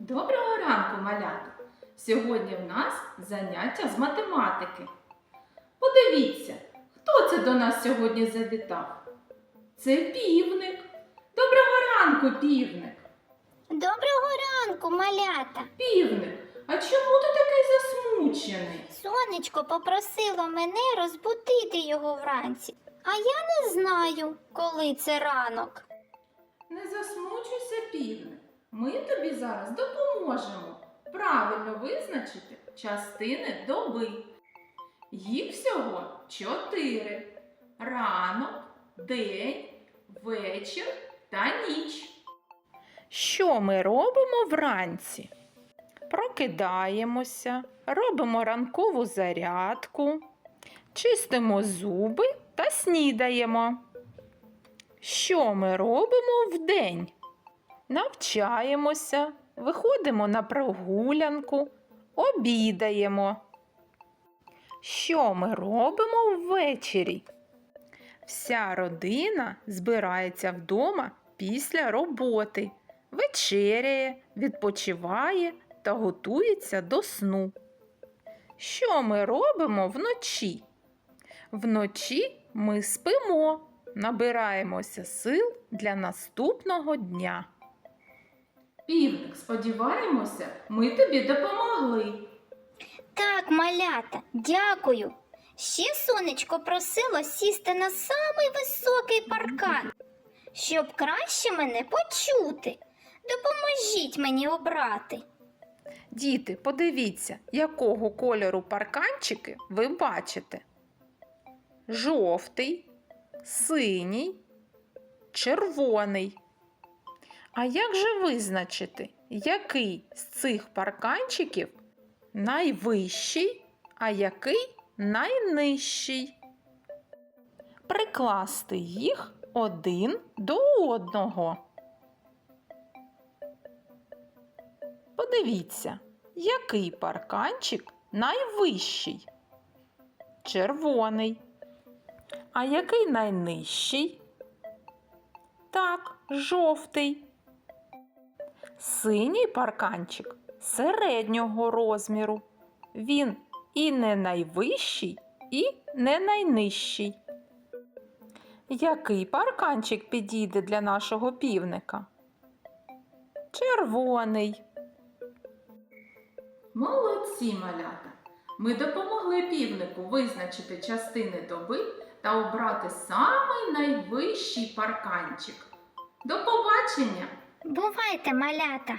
Доброго ранку, малята! Сьогодні в нас заняття з математики. Подивіться, хто це до нас сьогодні завітав? Це півник. Доброго ранку, півник. Доброго ранку, малята. Півник, а чому ти такий засмучений? Сонечко попросило мене розбудити його вранці. А я не знаю, коли це ранок. Не засмучуйся, півник. Ми тобі зараз допоможемо правильно визначити частини доби. Їх всього чотири: ранок, день, вечір та ніч. Що ми робимо вранці? Прокидаємося, робимо ранкову зарядку, чистимо зуби та снідаємо. Що ми робимо вдень? Навчаємося, виходимо на прогулянку, обідаємо. Що ми робимо ввечері? Вся родина збирається вдома після роботи, вечеряє, відпочиває та готується до сну. Що ми робимо вночі? Вночі ми спимо, набираємося сил для наступного дня. Півник, сподіваємося, ми тобі допомогли. Так, малята, дякую. Ще сонечко просило сісти на самий високий паркан, щоб краще мене почути. Допоможіть мені обрати. Діти, подивіться, якого кольору парканчики ви бачите. Жовтий, синій, червоний. А як же визначити, який з цих парканчиків найвищий, а який найнижчий? Прикласти їх один до одного. Подивіться, який парканчик найвищий? Червоний. А який найнижчий? Так, жовтий. Синій парканчик середнього розміру. Він і не найвищий, і не найнижчий. Який парканчик підійде для нашого півника? Червоний. Молодці, малята! Ми допомогли півнику визначити частини доби та обрати самий найвищий парканчик. До побачення! Бувайте малята!